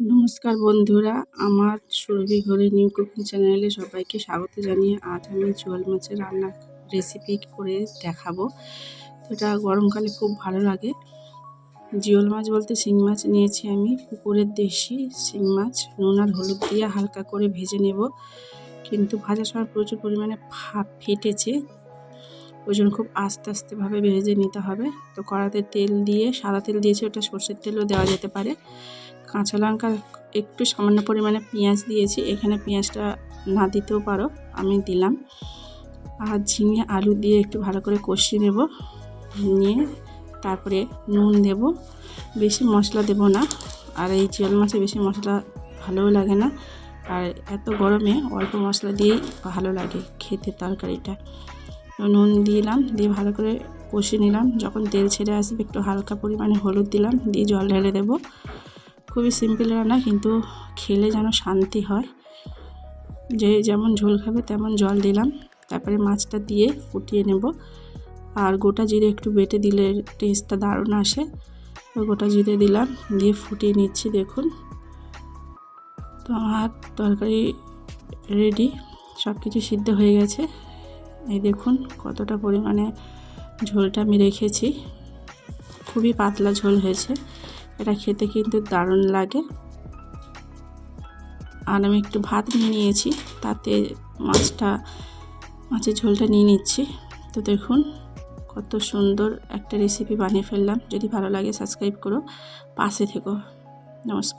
নমস্কার বন্ধুরা, আমার সুরভি ঘরে নিউ কুকিং চ্যানেলে সবাইকে স্বাগত জানিয়ে আজ আমি জোয়াল মাছের রান্নার রেসিপি করে দেখাবো। এটা গরমকালে খুব ভালো লাগে। জিওল মাছ বলতে শিং মাছ নিয়েছি আমি, পুকুরের দেশি শিং মাছ, নুন আর হলুদ দিয়ে হালকা করে ভেজে নেব। কিন্তু ভাজার সময় প্রচুর পরিমাণে ফেটেছে, ওই জন্য খুব আস্তে আস্তেভাবে ভেজে নিতে হবে। তো কড়াতে তেল দিয়ে, সাদা তেল দিয়েছে, ওটা সর্ষের তেলও দেওয়া যেতে পারে। কাঁচা লঙ্কা একটু সামান্য পরিমাণে পেঁয়াজ দিয়েছি। এখানে পেঁয়াজটা না দিতেও পারো, আমি দিলাম। আর ঝিঙে আলু দিয়ে একটু ভালো করে কষিয়ে নেব, নিয়ে তারপরে নুন দেব। বেশি মশলা দেব না, আর এই জিওল মাছে বেশি মশলা ভালোও লাগে না। আর এত গরমে অল্প মশলা দিয়েই ভালো লাগে খেতে তরকারিটা। নুন দিলাম, দিয়ে ভালো করে কষিয়ে নিলাম। যখন তেল ছেড়ে আসবে, একটু হালকা পরিমাণে হলুদ দিলাম, দিয়ে জল ঢেলে দেবো। খুবই সিম্পল রান্না কিন্তু খেলে যেন শান্তি হয়। যে যেমন ঝোল খাবে তেমন জল দিলাম। তারপরে মাছটা দিয়ে ফুটিয়ে নেব। আর গোটা জিরে একটু বেটে দিলে টেস্টটা দারুণ আসে। গোটা জিরে দিলাম, দিয়ে ফুটিয়ে নিচ্ছি, দেখুন। তো আমার তরকারি রেডি সব কিছু সিদ্ধ হয়ে গেছে। এই দেখুন কতটা পরিমাণে ঝোলটা আমি রেখেছি। খুবই পাতলা ঝোল হয়েছে। এটা খেতে কিন্তু দারুণ লাগে। আর আমি একটু ভাত নিয়ে নিয়েছি, তাতে মাছটা, মাছের ঝোলটা নিয়ে নিচ্ছি। তো দেখুন, কত সুন্দর একটা রেসিপি বানিয়ে ফেললাম। যদি ভালো লাগে সাবস্ক্রাইব করো। পাশে থেকো। নমস্কার।